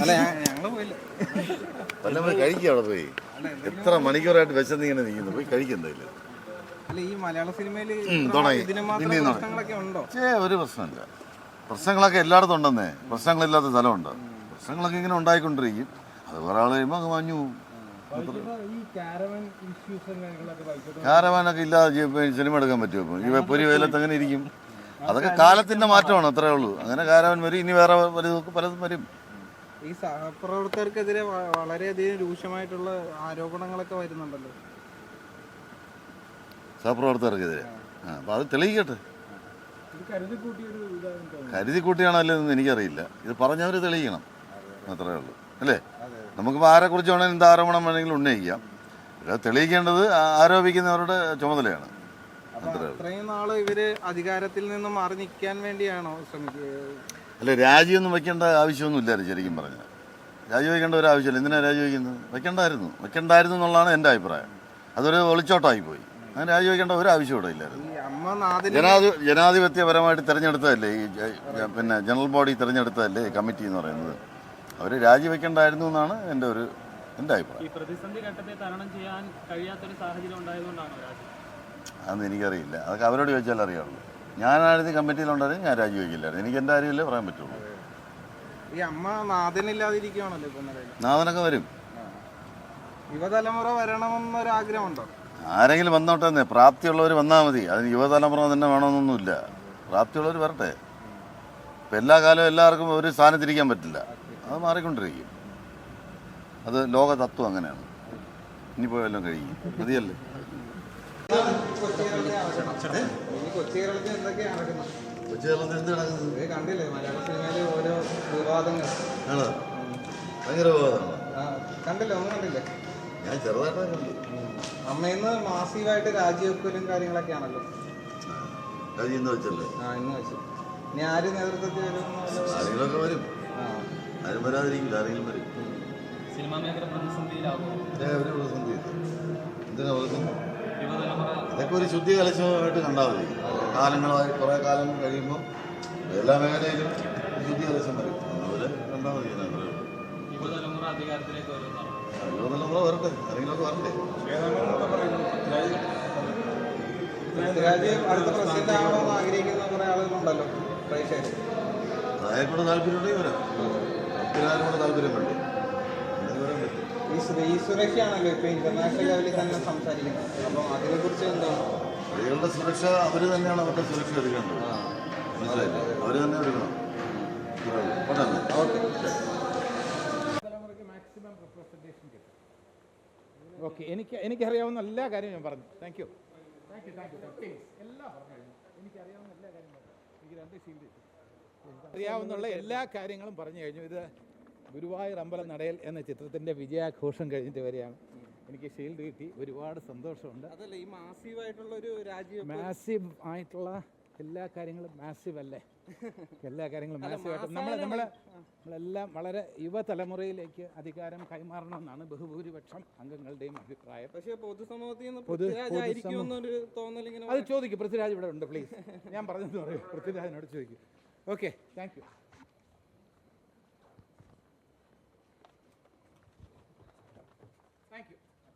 അല്ല ഞങ്ങൾ പോയില്ല. വല്ലപ്പോഴും കഴിക്കുക അവിടെ പോയി. എത്ര മണിക്കൂറായിട്ട് വിശന്ന് ഇങ്ങനെ നിൽക്കുന്നു പോയി കഴിക്കുന്നതില്ല ഈ മലയാള സിനിമയിൽ ഒരു പ്രശ്നമില്ല. പ്രശ്നങ്ങളൊക്കെ എല്ലായിടത്തും ഉണ്ടെന്നേ. പ്രശ്നങ്ങളില്ലാത്ത സ്ഥലമുണ്ട്. പ്രശ്നങ്ങളൊക്കെ ഇങ്ങനെ ഉണ്ടായിക്കൊണ്ടിരിക്കും. അത് വേറെ ആൾ കഴിയുമ്പോൾ അങ്ങ് മാഞ്ഞു കാരവാനൊക്കെ ഇല്ലാതെ സിനിമ എടുക്കാൻ പറ്റുമോ? ഇപ്പോൾ ഈ പൊരി വെയിലത്ത് അങ്ങനെ ഇരിക്കും. അതൊക്കെ കാലത്തിന്റെ മാറ്റമാണ് അത്രേ ഉള്ളൂ. അങ്ങനെ കാരവൻ വരും ഇനി വേറെ വലുതൊക്കെ പലതും വരും. ഈ സഹപ്രവർത്തകർക്കെതിരെ വളരെയധികം രൂക്ഷമായിട്ടുള്ള ആരോപണങ്ങളൊക്കെ വരുന്നുണ്ടല്ലോ. സഹപ്രവർത്തകർക്കെതിരെ. അപ്പൊ അത് തെളിയിക്കട്ടെ. കരുതി കൂട്ടിയാണോ അല്ലെന്ന് എനിക്കറിയില്ല. ഇത് പറഞ്ഞവർ തെളിയിക്കണം. അത്രേ ഉള്ളൂ. അല്ലേ? നമുക്കിപ്പോൾ ആരെക്കുറിച്ച് വേണമെങ്കിൽ എന്ത് ആരോപണം വേണമെങ്കിലും ഉന്നയിക്കാം. തെളിയിക്കേണ്ടത് ആരോപിക്കുന്നവരുടെ ചുമതലയാണ്. അത്രയും നാൾ ഇവർ അധികാരത്തിൽ നിന്ന് മാറി നിൽക്കാൻ വേണ്ടിയാണോ ശ്രമിക്കുന്നത് അല്ല രാജിയൊന്നും വെക്കേണ്ട ആവശ്യമൊന്നും ഇല്ലായിരുന്നു ശരിക്കും പറഞ്ഞാൽ. രാജി വയ്ക്കേണ്ട ഒരു ആവശ്യമില്ല. എന്തിനാണ് രാജി വയ്ക്കുന്നത് വെക്കേണ്ടായിരുന്നു. വെക്കണ്ടായിരുന്നു എന്നുള്ളതാണ് എന്റെ അഭിപ്രായം. അതൊരു ഒളിച്ചോട്ടമായി പോയി അങ്ങനെ രാജി വയ്ക്കേണ്ട ഒരു ആവശ്യം ഇവിടെ ഇല്ലായിരുന്നു. ഈ അമ്മ നാദിന് ജനാധി ജനാധിപത്യപരമായിട്ട് തിരഞ്ഞെടുത്തതല്ലേ ഈ പിന്നെ ജനറൽ ബോഡി തിരഞ്ഞെടുത്തതല്ലേ ഈ കമ്മിറ്റി എന്ന് പറയുന്നത്? അവർ രാജിവെക്കേണ്ടായിരുന്നു എന്നാണ് എന്റെ ഒരു എന്റെ അഭിപ്രായം. ഈ പ്രതിസന്ധി ഘട്ടത്തെ തരണം ചെയ്യാൻ കഴിയാത്തൊരു സാഹചര്യം ഉണ്ടായതുകൊണ്ടാണ് രാജി? അതൊന്നും എനിക്കറിയില്ല. അതൊക്കെ അവരോട് ചോദിച്ചാൽ അറിയാവുള്ളൂ. ഞാനായിരുന്നു കമ്മിറ്റിയിലുണ്ടായിരുന്നു ഞാൻ രാജിവെക്കില്ലായിരുന്നു. എനിക്ക് എന്റെ കാര്യമില്ലേ പറയാൻ പറ്റുള്ളൂ. ഈ അമ്മ നാഥനില്ലാതിരിക്കുകയാണല്ലോ ഇപ്പൊ നിലവിൽ നാഥനൊക്കെ വരും. യുവതലമുറ വരണമെന്നൊരു ആഗ്രഹമുണ്ടോ ആരെങ്കിലും വന്നോട്ടെ പ്രാപ്തിയുള്ളവർ വന്നാൽ മതി. അതിന് യുവതലമുറ തന്നെ വേണമെന്നൊന്നുമില്ല. പ്രാപ്തിയുള്ളവർ വരട്ടെ. ഇപ്പം എല്ലാ കാലവും എല്ലാവർക്കും ഒരു സ്ഥാനത്തിരിക്കാൻ പറ്റില്ല. അത് മാറിക്കൊണ്ടിരിക്കും. അത് ലോകതത്വം അങ്ങനെയാണ്. ഇനിയിപ്പോൾ എല്ലാം കഴിയും. മതിയല്ലേ? ഇനി കൊച്ചി കേരളത്തിൽ എന്തൊക്കെയാണ് നടക്കുന്നത്? കൊച്ചുകേരളത്തിൽ എന്ത് നടക്കുന്നത്? കണ്ടില്ലേ മലയാള സിനിമയിലെ ഓരോ വിവാദങ്ങൾ. ആണോ? ഭയങ്കര വിവാദമാണ്? കണ്ടില്ലേ ഒന്നും കണ്ടില്ലേ? ഞാൻ ചെറുതായിട്ടൊക്കെ കണ്ടു. അമ്മയിന്ന് മാസീവായിട്ട് രാജിവെക്കലും കാര്യങ്ങളൊക്കെയാണല്ലോ. കഴിയുന്ന വെച്ചല്ലേ? ആ ഇന്ന് വെച്ചു. ഇനി ആര് നേതൃത്വത്തിൽ വല്ല- ആരെങ്കിലുമൊക്കെ വരും. ആരും വരാതിരിക്കില്ല ആരെങ്കിലും വരും. സിനിമാ മേഖല പ്രതിസന്ധിയിലാവും ഒരു പ്രതിസന്ധി എന്തിനാ പ്രതിസന്ധി ഇതൊക്കെ ഒരു ശുദ്ധി കലശമായിട്ട് കണ്ടാൽ മതി കാലങ്ങളായി കുറേ കാലം കഴിയുമ്പോൾ എല്ലാ മേഖലയിലും ശുദ്ധി കലശം വരും. അതുപോലെ കണ്ടാൽ മതി. യുവതലമുറ അധികാരത്തിലേക്ക് വരുന്നതാണ് യുവതലമുറ വരട്ടെ. ആരെങ്കിലുമൊക്കെ വരട്ടെ അടുത്ത പ്രസിഡന്റ് ആവണമെന്ന് ആഗ്രഹിക്കുന്ന കുറെ ആളുകളുണ്ടല്ലോ പ്രേക്ഷകർ. അയാൾക്കൂടെ താല്പര്യമുണ്ടെങ്കിൽ വരാം. കൂടെ താല്പര്യം വേണ്ടേ? എന്തെങ്കിലും വരാൻ പറ്റും ഈ സുരക്ഷയാണല്ലോ ഇപ്പൊ ഇന്റർനാഷണൽ ലെവലിൽ തന്നെ സംസാരിക്കുന്നത് അപ്പം അതിനെ കുറിച്ച് എന്താണ് സ്ത്രീകളുടെ സുരക്ഷ അവർ തന്നെയാണ് അവരുടെ സുരക്ഷ എടുക്കേണ്ടത്. മനസ്സിലായില്ലേ? അവർ തന്നെ എടുക്കണം. ഓക്കെ. എനിക്ക് എനിക്കറിയാവുന്ന എല്ലാ കാര്യവും ഞാൻ പറഞ്ഞു. Thank you thank you thank you എല്ലാ പറഞ്ഞു. അറിയാവുന്ന എനിക്കറിയാവുന്ന എല്ലാ കാര്യവും പറഞ്ഞു. എനിക്ക് രണ്ട് ഷീൽഡ് അറിയാവുന്ന എല്ലാ കാര്യങ്ങളും പറഞ്ഞു കഴിഞ്ഞു. ഇത് ഗുരുവായൂർ അമ്പലം നടയൽ എന്ന ചിത്രത്തിന്റെ വിജയാഘോഷം കഴിഞ്ഞിട്ട് വരികയാണ് എനിക്ക് ഷീൽഡ് കിട്ടി. ഒരുപാട് സന്തോഷമുണ്ട്. അതല്ല ഈ മാസീവായിട്ടുള്ള ഒരു രാജ്യം മാസീവ് ആയിട്ടുള്ള എല്ലാ കാര്യങ്ങളും മാസീവ് അല്ലേ? എല്ലാ കാര്യങ്ങളും മാസീവ് ആയിട്ട് നമ്മൾ നമ്മൾ നമ്മളെല്ലാം വളരെ യുവതലമുറയിലേക്ക് അധികാരം കൈമാറണമെന്നാണ് ബഹുഭൂരിപക്ഷം അംഗങ്ങളുടെയും അഭിപ്രായം. പക്ഷേ പൊതുസമൂഹത്തിൽ അത് ചോദിക്കും. പൃഥ്വിരാജ് ഇവിടെ ഉണ്ട് പ്ലീസ് ഞാൻ പറഞ്ഞെന്ന് പറയും പൃഥ്വിരാജിനോട് ചോദിക്കും. Okay thank you